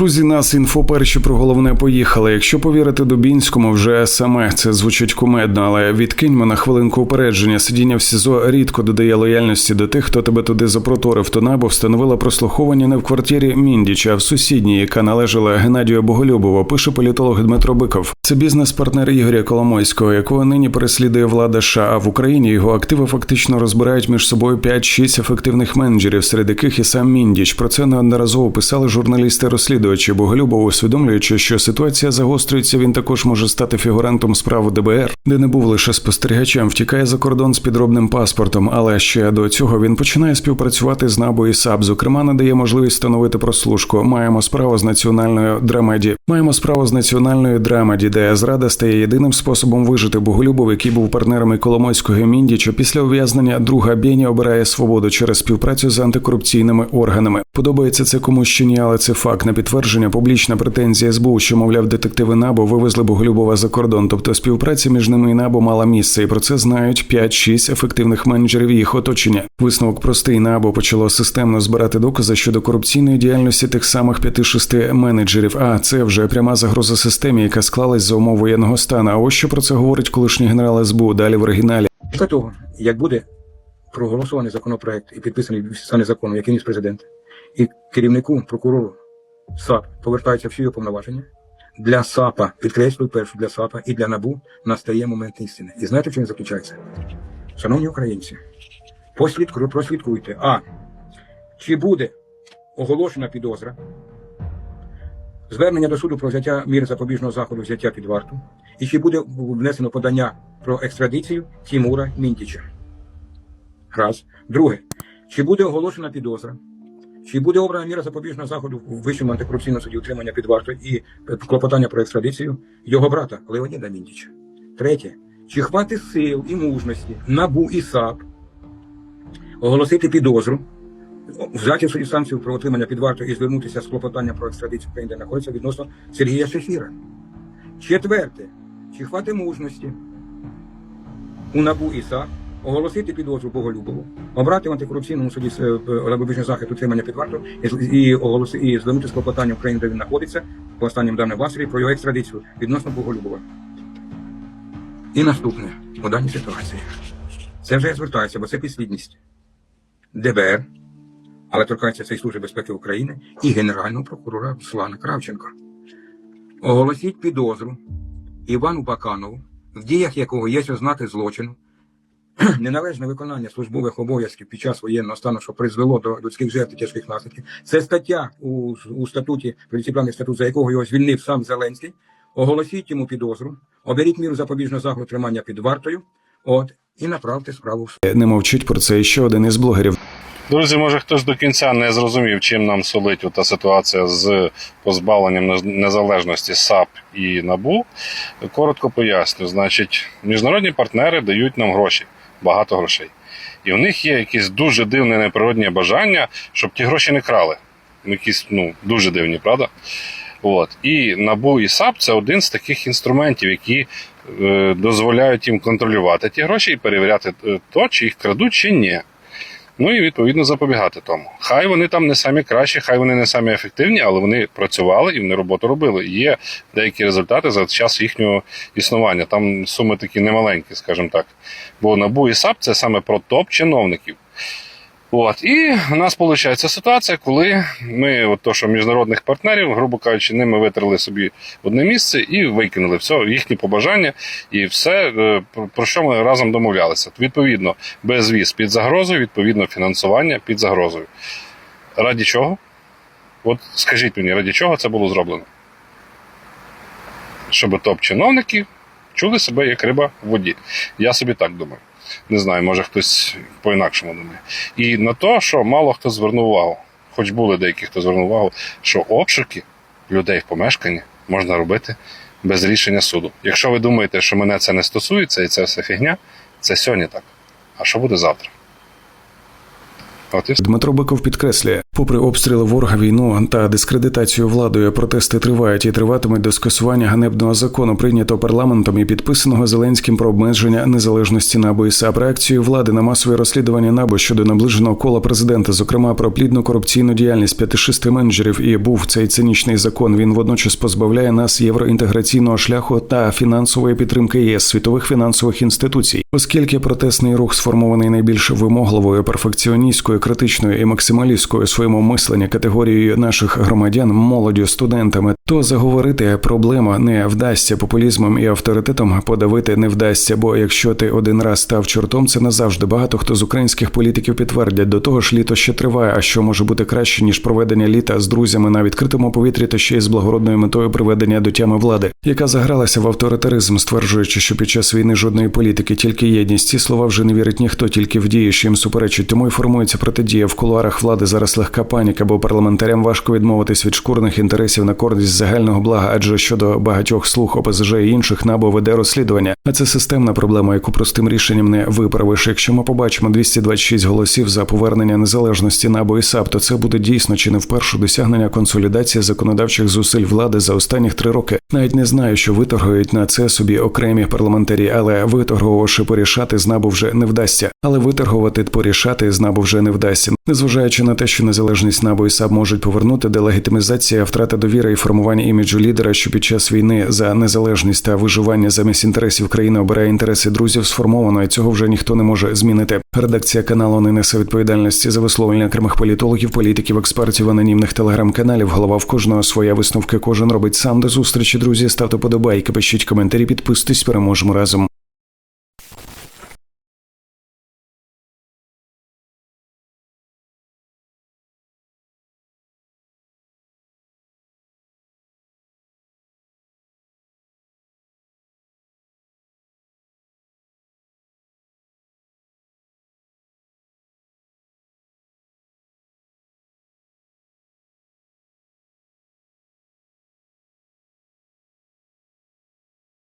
Друзі, нас інфо перші про головне поїхали. Якщо повірити Дубінському, вже саме це звучить кумедно, але відкиньмо на хвилинку упередження. Сидіння в СІЗО рідко додає лояльності до тих, хто тебе туди запроторив. То набо встановила прослуховування не в квартирі Міндіча, а в сусідній, яка належала Геннадію Боголюбову. Пише політолог Дмитро Биков. Це бізнес-партнер Ігоря Коломойського, якого нині переслідує влада США. А в Україні його активи фактично розбирають між собою 5-6 ефективних менеджерів, серед яких і сам Міндіч. Про це неодноразово писали журналісти розслідувачі. Боголюбов, усвідомлюючи, що ситуація загострюється, він також може стати фігурантом справ ДБР, де не був лише спостерігачем, втікає за кордон з підробним паспортом. Але ще до цього він починає співпрацювати з НАБУ і САП. Зокрема, надає можливість встановити прослушку. Маємо справу з національною драмеді. Маємо справу з національною драмеді, де зрада стає єдиним способом вижити Боголюбов, який був партнером і Коломойського Міндіча. Після ув'язнення друга Бєні обирає свободу через співпрацю з антикорупційними органами. Подобається це комусь чи ні, але це факт не на підтвердження. Публічна претензія СБУ, що мовляв, детективи НАБУ вивезли Боголюбова за кордон. Тобто співпраця між ними і НАБУ мала місце, і про це знають 5-6 ефективних менеджерів їх оточення. Висновок простий НАБУ почало системно збирати докази щодо корупційної діяльності тих самих 5-6 менеджерів. А це вже пряма загроза системі, яка склалась за умов воєнного стану. А ось що про це говорить колишній генерал СБУ. Далі в оригіналі. Після того, як буде проголосований законопроект і підписаний стане законом, який ніс президент, і керівнику прокурору САП повертаються всі його повноваження, для САПа, підкреслюю першу для САПа і для НАБУ настає момент істини. І знаєте, в чому він заключається? Шановні українці, послідку, прослідкуйте, а чи буде оголошена підозра, звернення до суду про взяття міри запобіжного заходу взяття під варту, і чи буде внесено подання про екстрадицію Тімура Мінтіча. Раз. Друге. Чи буде оголошена підозра? Чи буде обрана міра запобіжного заходу в Вищому антикорупційному суді утримання під вартою і е, клопотання про екстрадицію його брата Леоніда Мінтіча? Третє. Чи хватить сил і мужності НАБУ і САП оголосити підозру, в суді санкцію про отримання під вартою і звернутися з клопотанням про екстрадицію країни, знаходиться відносно Сергія Шефіра? Четверте. Чи хватить мужності у НАБУ і САП оголосити підозру Боголюбову, обрати в антикорупційному суді е, запобіжний захід утримання під вартою і, оголоси, і звернути з клопотанням в країну, де він знаходиться, по останнім даним в Австрії, про його екстрадицію відносно Боголюбова. І наступне у даній ситуації. Це вже я звертаюся, бо це підслідність ДБР, але торкається це і Служби безпеки України і Генерального прокурора Руслана Кравченко. Оголосіть підозру Івану Баканову, в діях якого є ознаки злочину, неналежне виконання службових обов'язків під час воєнного стану, що призвело до людських жертв і тяжких наслідків. Це стаття у, у статуті, поліцейський статут, за якого його звільнив сам Зеленський. Оголосіть йому підозру, оберіть міру запобіжного заходу тримання під вартою, от, і направте справу в суд. Не мовчить про це ще один із блогерів. Друзі, може хтось до кінця не зрозумів, чим нам солить та ситуація з позбавленням нез- незалежності САП і НАБУ. Коротко поясню. Значить, міжнародні партнери дають нам гроші, багато грошей. І в них є якесь дуже дивне неприродне бажання, щоб ті гроші не крали. Якісь ну, дуже дивні, правда? От. І НАБУ і САП це один з таких інструментів, які е, дозволяють їм контролювати ті гроші і перевіряти е, то, чи їх крадуть, чи ні. Ну і відповідно запобігати тому. Хай вони там не самі кращі, хай вони не самі ефективні, але вони працювали і вони роботу робили. Є деякі результати за час їхнього існування. Там суми такі немаленькі, скажімо так. Бо НАБУ і САП це саме про топ-чиновників. От і в нас виходить ситуація, коли ми, от то, що міжнародних партнерів, грубо кажучи, ними витрили собі одне місце і викинули все їхні побажання і все, е, про що ми разом домовлялися. Відповідно, безвіз під загрозою, відповідно, фінансування під загрозою. Раді чого? От скажіть мені, раді чого це було зроблено? Щоб топ-чиновники чули себе як риба в воді. Я собі так думаю. Не знаю, може хтось по-інакшому думає. І на те, що мало хто звернув увагу, хоч були деякі, хто звернув увагу, що обшуки людей в помешканні можна робити без рішення суду. Якщо ви думаєте, що мене це не стосується і це все фігня, це сьогодні так. А що буде завтра? От і. Дмитро Биков підкреслює, Попри обстріли ворога, війну та дискредитацію владою, протести тривають і триватимуть до скасування ганебного закону, прийнятого парламентом і підписаного Зеленським про обмеження незалежності НАБУ і САП. Реакцією влади на масове розслідування НАБУ щодо наближеного кола президента, зокрема про плідну корупційну діяльність п'яти-шести менеджерів, і був цей цинічний закон. Він водночас позбавляє нас євроінтеграційного шляху та фінансової підтримки ЄС світових фінансових інституцій, оскільки протестний рух сформований найбільш вимогливою, перфекціоністською, критичною і максималістською у своєму мисленні категорією наших громадян, молоддю, студентами, то заговорити проблема не вдасться популізмом і авторитетом подавити не вдасться. Бо якщо ти один раз став чортом, це назавжди багато хто з українських політиків підтвердять. До того ж, літо ще триває. А що може бути краще ніж проведення літа з друзями на відкритому повітрі, та ще й з благородною метою приведення до тями влади, яка загралася в авторитаризм, стверджуючи, що під час війни жодної політики, тільки єдність. Ці слова вже не вірить ніхто, тільки в дії, що їм суперечить. Тому і формується протидія в кулуарах влади. Зараз легка паніка, бо парламентарям важко відмовитись від шкурних інтересів на користь загального блага, адже щодо багатьох слуг ОПЗЖ і інших набо веде розслідування. А це системна проблема, яку простим рішенням не виправиш. Якщо ми побачимо 226 голосів за повернення незалежності НАБУ і САП, то це буде дійсно чи не вперше досягнення консолідації законодавчих зусиль влади за останніх три роки. Навіть не знаю, що виторгують на це собі окремі парламентарі, але виторгувавши порішати з НАБУ вже не вдасться. Але виторгувати порішати з НАБУ вже не вдасться. Незважаючи на те, що незалежність НАБУ і САП можуть повернути, делегітимізація, втрата довіри і формування іміджу лідера, що під час війни за незалежність та виживання замість інтересів країни обирає інтереси друзів, сформовано, і цього вже ніхто не може змінити. Редакція каналу не несе відповідальності за висловлення окремих політологів, політиків, експертів, анонімних телеграм-каналів. Голова в кожного своя висновки. Кожен робить сам до зустрічі. Друзі, ставте подобайки, пишіть коментарі, підписуйтесь, переможемо разом.